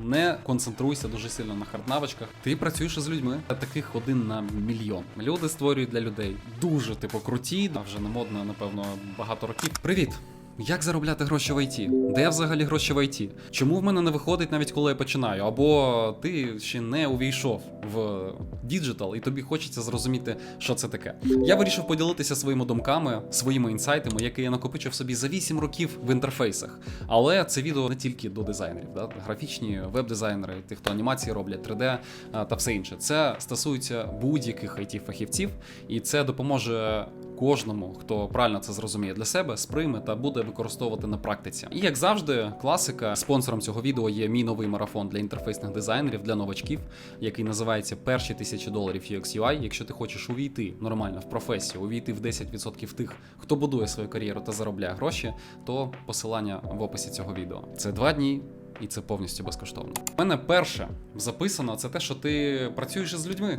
Не концентруйся дуже сильно на харднавичках. Ти працюєш із людьми, таких один на мільйон. Люди створюють для людей дуже типу круті, а вже не модно, напевно, багато років. Привіт! Як заробляти гроші в ІТ? Де взагалі гроші в ІТ? Чому в мене не виходить навіть коли я починаю? Або ти ще не увійшов в діджитал, і тобі хочеться зрозуміти, що це таке. Я вирішив поділитися своїми думками, своїми інсайтами, які я накопичив собі за 8 років в інтерфейсах. Але це відео не тільки до дизайнерів, да? графічні веб-дизайнери, тих, хто анімації роблять, 3D та все інше. Це стосується будь-яких it фахівців і це допоможе кожному, хто правильно це зрозуміє для себе, сприйме та буде використовувати на практиці. І як завжди, класика спонсором цього відео є мій новий марафон для інтерфейсних дизайнерів для новачків, який називається Перші тисячі доларів UX UI. Якщо ти хочеш увійти нормально в професію, увійти в 10% тих, хто будує свою кар'єру та заробляє гроші, то посилання в описі цього відео. Це два дні. І це повністю безкоштовно. У мене перше записано це те, що ти працюєш із людьми.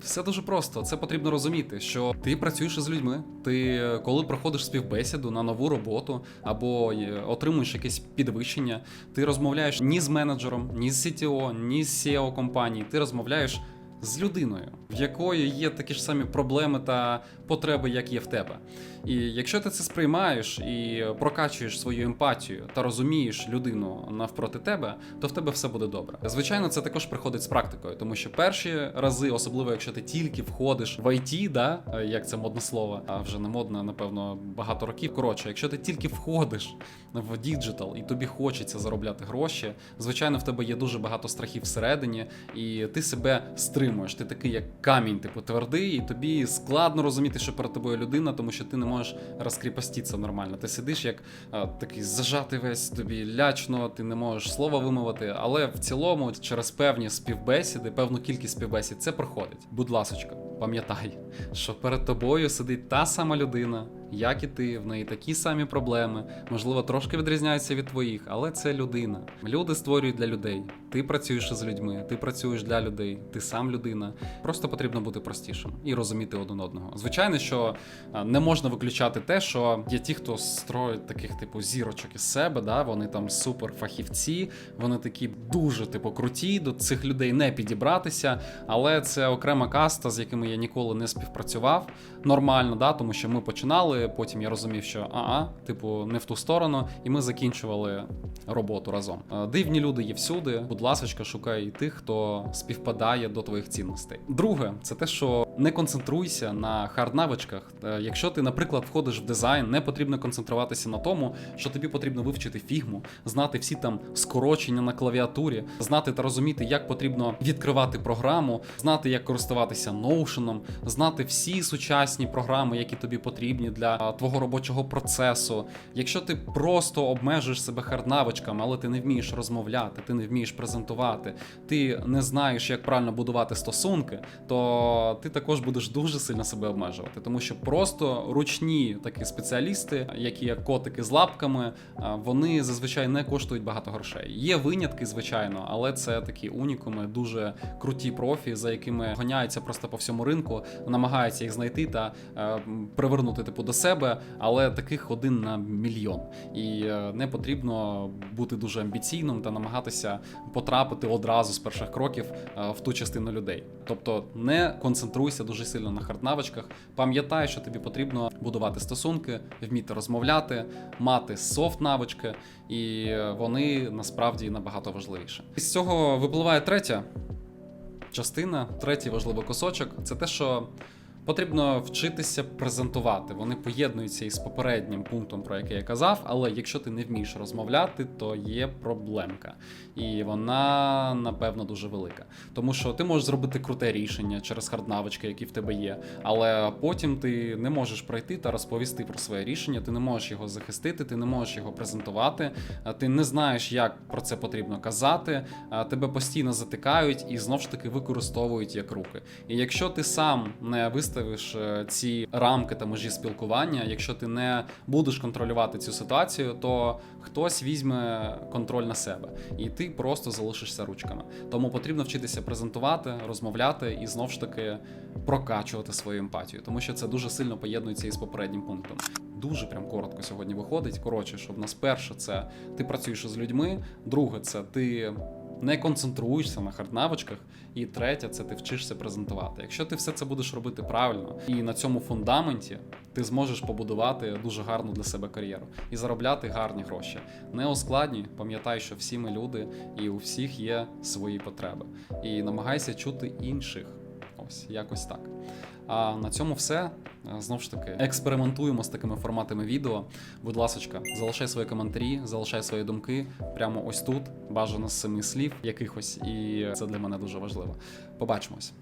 Все дуже просто. Це потрібно розуміти, що ти працюєш із людьми. Ти коли проходиш співбесіду на нову роботу або е, отримуєш якесь підвищення, ти розмовляєш ні з менеджером, ні з CTO, ні з CEO компанії. Ти розмовляєш з людиною, в якої є такі ж самі проблеми та потреби, як є в тебе. І якщо ти це сприймаєш і прокачуєш свою емпатію та розумієш людину навпроти тебе, то в тебе все буде добре. Звичайно, це також приходить з практикою, тому що перші рази, особливо якщо ти тільки входиш в IT, да, як це модне слово, а вже не модно, напевно, багато років. Коротше, якщо ти тільки входиш в діджитал і тобі хочеться заробляти гроші, звичайно, в тебе є дуже багато страхів всередині, і ти себе стримуєш. Ти такий, як камінь, типу твердий, і тобі складно розуміти, що перед тобою людина, тому що ти не можеш розкріпоститися нормально. Ти сидиш як а, такий зажатий весь тобі лячно, ти не можеш слова вимовити, але в цілому, через певні співбесіди, певну кількість співбесід, це проходить. Будь ласочка, пам'ятай, що перед тобою сидить та сама людина, як і ти, в неї такі самі проблеми, можливо, трошки відрізняються від твоїх, але це людина. Люди створюють для людей. Ти працюєш із людьми, ти працюєш для людей, ти сам людина. Просто потрібно бути простішим і розуміти один одного. Звичайно, що не можна виключати те, що є ті, хто строїть таких типу зірочок із себе, да, вони там супер фахівці, вони такі дуже типу круті, до цих людей не підібратися, але це окрема каста, з якими я ніколи не співпрацював нормально, да, тому що ми починали, потім я розумів, що ага, типу, не в ту сторону, і ми закінчували роботу разом. Е, Дивні люди є всюди. Будь ласка, шукай тих, хто співпадає до твоїх цінностей. Друге, це те, що не концентруйся на хард-навичках. Е, Якщо ти, наприклад, входиш в дизайн, не потрібно концентруватися на тому, що тобі потрібно вивчити фігму, знати всі там скорочення на клавіатурі, знати та розуміти, як потрібно відкривати програму, знати, як користуватися Notion, знати всі сучасні програми, які тобі потрібні для твого робочого процесу. Якщо ти просто обмежуєш себе хард-навичками, але ти не вмієш розмовляти, ти не вмієш презентувати, ти не знаєш, як правильно будувати стосунки, то ти також будеш дуже сильно себе обмежувати, тому що просто ручні такі спеціалісти, які як котики з лапками, вони зазвичай не коштують багато грошей. Є винятки, звичайно, але це такі унікуми, дуже круті профі, за якими гоняються просто по всьому ринку, намагаються їх знайти та е, привернути типу до себе, але таких один на мільйон. І е, не потрібно бути дуже амбіційним та намагатися потрапити одразу з перших кроків е, в ту частину людей. Тобто не концентруйся дуже сильно на харднавичках. Пам'ятай, що тобі потрібно будувати стосунки, вміти розмовляти, мати софт навички, і вони насправді набагато важливіше. З цього випливає третя частина, третій важливий кусочок це те, що потрібно вчитися презентувати. Вони поєднуються із попереднім пунктом, про який я казав. Але якщо ти не вмієш розмовляти, то є проблемка. І вона, напевно, дуже велика. Тому що ти можеш зробити круте рішення через харднавички, які в тебе є, але потім ти не можеш пройти та розповісти про своє рішення, ти не можеш його захистити, ти не можеш його презентувати, ти не знаєш, як про це потрібно казати, тебе постійно затикають і знов ж таки використовують як руки. І якщо ти сам не виставиш е, ці рамки та межі спілкування, якщо ти не будеш контролювати цю ситуацію, то хтось візьме контроль на себе, і ти просто залишишся ручками. Тому потрібно вчитися презентувати, розмовляти і знов ж таки прокачувати свою емпатію, тому що це дуже сильно поєднується із попереднім пунктом. Дуже прям коротко сьогодні виходить. Коротше, що в нас перше, це ти працюєш з людьми. Друге, це ти не концентруєшся на харднавичках. І третє, це ти вчишся презентувати. Якщо ти все це будеш робити правильно і на цьому фундаменті ти зможеш побудувати дуже гарну для себе кар'єру і заробляти гарні гроші. Не ускладнюй, пам'ятай, що всі ми люди, і у всіх є свої потреби. І намагайся чути інших. Ось якось так. А на цьому все. Е, Знову ж таки, експериментуємо з такими форматами відео. Будь ласка, залишай свої коментарі, залишай свої думки прямо ось тут, бажано з семи слів якихось, і це для мене дуже важливо. Побачимось.